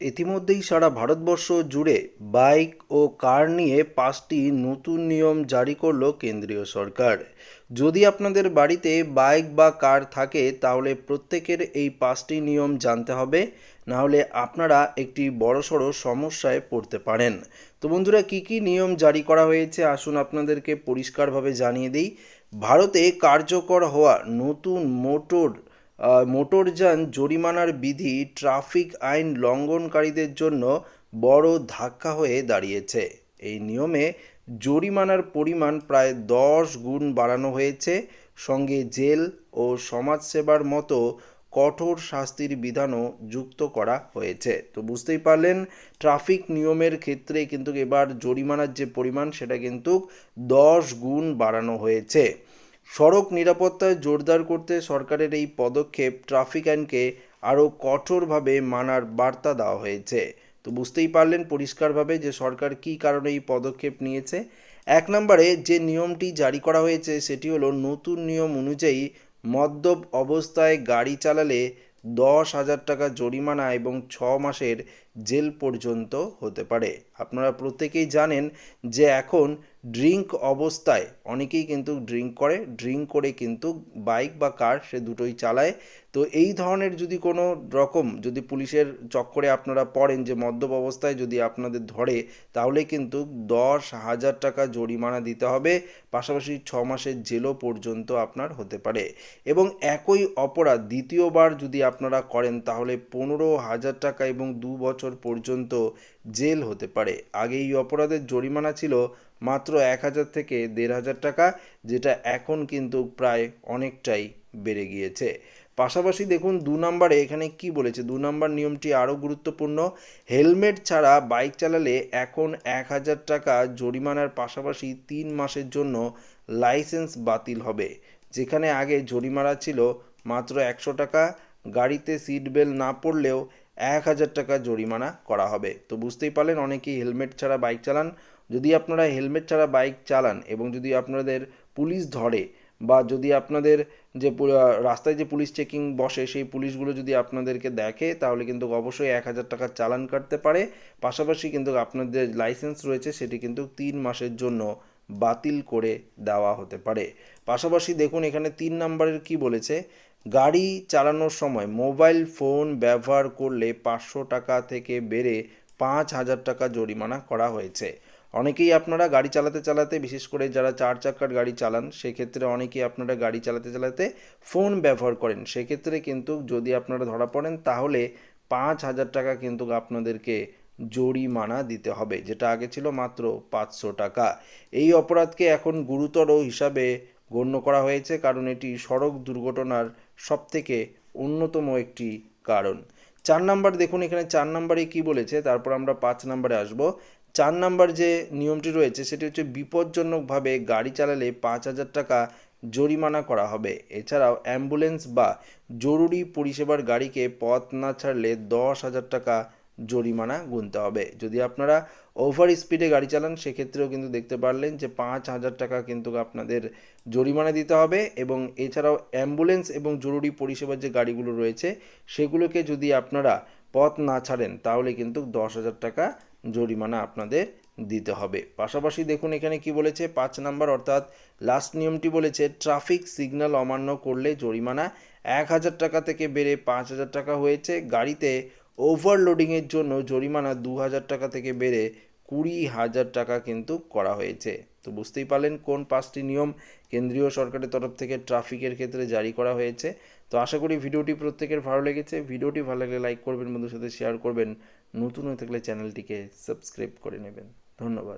ইতিমধ্যেই সারা ভারতবর্ষ জুড়ে বাইক ও কার নিয়ে পাঁচটি নতুন নিয়ম জারি করল কেন্দ্রীয় সরকার। যদি আপনাদের বাড়িতে বাইক বা কার থাকে, তাহলে প্রত্যেকের এই পাঁচটি নিয়ম জানতে হবে। নাহলে আপনারা একটি বড়সড় সমস্যায় পড়তে পারেন। তো বন্ধুরা, কী কী নিয়ম জারি করা হয়েছে? আসুন আপনাদেরকে পরিষ্কারভাবে জানিয়ে দিই। ভারতে কার্যকর হওয়া নতুন মোটর মোটরযান জরিমানার বিধি ট্রাফিক আইন লঙ্ঘনকারীদের জন্য বড় ধাক্কা হয়ে দাঁড়িয়েছে। এই নিয়মে জরিমানার পরিমাণ প্রায় দশ গুণ বাড়ানো হয়েছে। সঙ্গে জেল ও সমাজসেবার মতো কঠোর শাস্তির বিধানও যুক্ত করা হয়েছে। তো বুঝতেই পারলেন, ট্রাফিক নিয়মের ক্ষেত্রে কিন্তু এবার জরিমানার যে পরিমাণ, সেটা কিন্তু দশ গুণ বাড়ানো হয়েছে। সড়ক নিরাপত্তায় জোরদার করতে সরকারের এই পদক্ষেপ ট্রাফিক আইনকে আরও কঠোরভাবে মানার বার্তা দেওয়া হয়েছে। তো বুঝতেই পারলেন পরিষ্কারভাবে যে সরকার কী কারণে এই পদক্ষেপ নিয়েছে। এক নম্বরে যে নিয়মটি জারি করা হয়েছে সেটি হলো নতুন নিয়ম অনুযায়ী মদ্যপ অবস্থায় গাড়ি চালালে দশ হাজার টাকা জরিমানা এবং ছ মাসের জেল পর্যন্ত হতে পারে। আপনারা প্রত্যেকেই জানেন যে এখন ড্রিঙ্ক অবস্থায় অনেকেই কিন্তু ড্রিঙ্ক করে ড্রিঙ্ক করে কিন্তু বাইক বা কার সে দুটোই চালায়। তো এই ধরনের যদি কোনো রকম যদি পুলিশের চক্করে আপনারা পড়েন যে মদ্যপ অবস্থায় যদি আপনাদের ধরে, তাহলে কিন্তু দশ হাজার টাকা জরিমানা দিতে হবে। পাশাপাশি ছ মাসের জেলও পর্যন্ত আপনার হতে পারে। এবং একই অপরাধ দ্বিতীয়বার যদি আপনারা করেন, তাহলে পনেরো হাজার টাকা এবং দু বছর পর্যন্ত জেল হতে পারে। আগে এই অপরাধের জরিমানা ছিল মাত্র এক হাজার থেকে দেড় হাজার টাকা, যেটা এখন কিন্তু প্রায় অনেকটাই বেড়ে গিয়েছে। পাশাপাশি দেখুন, দু নম্বরে এখানে কি বলেছে? দু নম্বর নিয়মটি আরও গুরুত্বপূর্ণ, হেলমেট ছাড়া বাইক চালালে এখন এক হাজার টাকা জরিমানার পাশাপাশি তিন মাসের জন্য লাইসেন্স বাতিল হবে। যেখানে আগে জরিমানা ছিল মাত্র একশো টাকা, গাড়িতে সিট বেল্ট না পড়লেও এক হাজার টাকা জরিমানা করা হবে। তো বুঝতেই পারলেন, অনেকেই হেলমেট ছাড়া বাইক চালান। যদি আপনারা হেলমেট ছাড়া বাইক চালান এবং যদি আপনাদের পুলিশ ধরে বা যদি আপনাদের যে রাস্তায় যে পুলিশ চেকিং বসে, সেই পুলিশগুলো যদি আপনাদেরকে দেখে, তাহলে কিন্তু অবশ্যই এক হাজার টাকার চালান কাটতে পারে। পাশাপাশি কিন্তু আপনাদের লাইসেন্স রয়েছে, সেটি কিন্তু তিন মাসের জন্য বাতিল করে দেওয়া হতে পারে। পাশাপাশি দেখুন, এখানে তিন নম্বরের কি বলেছে? গাড়ি চালানোর সময় মোবাইল ফোন ব্যবহার করলে পাঁচশো টাকা থেকে বেড়ে পাঁচ হাজার টাকা জরিমানা করা হয়েছে। অনেকেই আপনারা গাড়ি চালাতে চালাতে, বিশেষ করে যারা চার চাকার গাড়ি চালান, সেক্ষেত্রে অনেকেই আপনারা গাড়ি চালাতে চালাতে ফোন ব্যবহার করেন। সেক্ষেত্রে কিন্তু যদি আপনারা ধরা পড়েন, তাহলে পাঁচ হাজার টাকা কিন্তু আপনাদেরকে জরিমানা দিতে হবে, যেটা আগে ছিল মাত্র পাঁচশো টাকা। এই অপরাধকে এখন গুরুতর হিসাবে গণ্য করা হয়েছে, কারণ এটি সড়ক দুর্ঘটনার সবথেকে অন্যতম একটি কারণ। চার নাম্বার, দেখুন এখানে চার নাম্বারে কি বলেছে, তারপর আমরা পাঁচ নাম্বারে আসব। চার নাম্বার যে নিয়মটি রয়েছে, সেটি হচ্ছে বিপজ্জনকভাবে গাড়ি চালালে পাঁচ হাজার টাকা জরিমানা করা হবে। এছাড়াও অ্যাম্বুলেন্স বা জরুরি পরিষেবার গাড়িকে পথ না ছাড়লে দশ হাজার টাকা জরিমানা গুনতে হবে। যদি আপনারা ওভার স্পিডে গাড়ি চালান, সেক্ষেত্রেও কিন্তু দেখতে পারলেন যে পাঁচ হাজার টাকা কিন্তু আপনাদের জরিমানা দিতে হবে এবং এছাড়াও অ্যাম্বুলেন্স এবং জরুরি পরিষেবার যে গাড়িগুলো রয়েছে, সেগুলোকে যদি আপনারা পথ না ছাড়েন, তাহলে কিন্তু দশ হাজার টাকা জরিমানা আপনাদের দিতে হবে। পাশাপাশি দেখুন এখানে কি বলেছে, পাঁচ নাম্বার অর্থাৎ লাস্ট নিয়মটি বলেছে ট্রাফিক সিগন্যাল অমান্য করলে জরিমানা এক হাজার টাকা থেকে বেড়ে পাঁচ হাজার টাকা হয়েছে। গাড়িতে ওভারলোডিংয়ের জন্য জরিমানা দু হাজার টাকা থেকে বেড়ে কুড়ি হাজার টাকা কিন্তু করা হয়েছে। তো বুঝতেই পারলেন কোন পাঁচটি নিয়ম কেন্দ্রীয় সরকারের তরফ থেকে ট্রাফিকের ক্ষেত্রে জারি করা হয়েছে। তো আশা করি ভিডিওটি প্রত্যেকের ভালো লেগেছে। ভিডিওটি ভালো লাগলে লাইক করবেন, বন্ধুর সাথে শেয়ার করবেন। নতুন হয়ে থাকলে চ্যানেলটিকে সাবস্ক্রাইব করে নেবেন। ধন্যবাদ।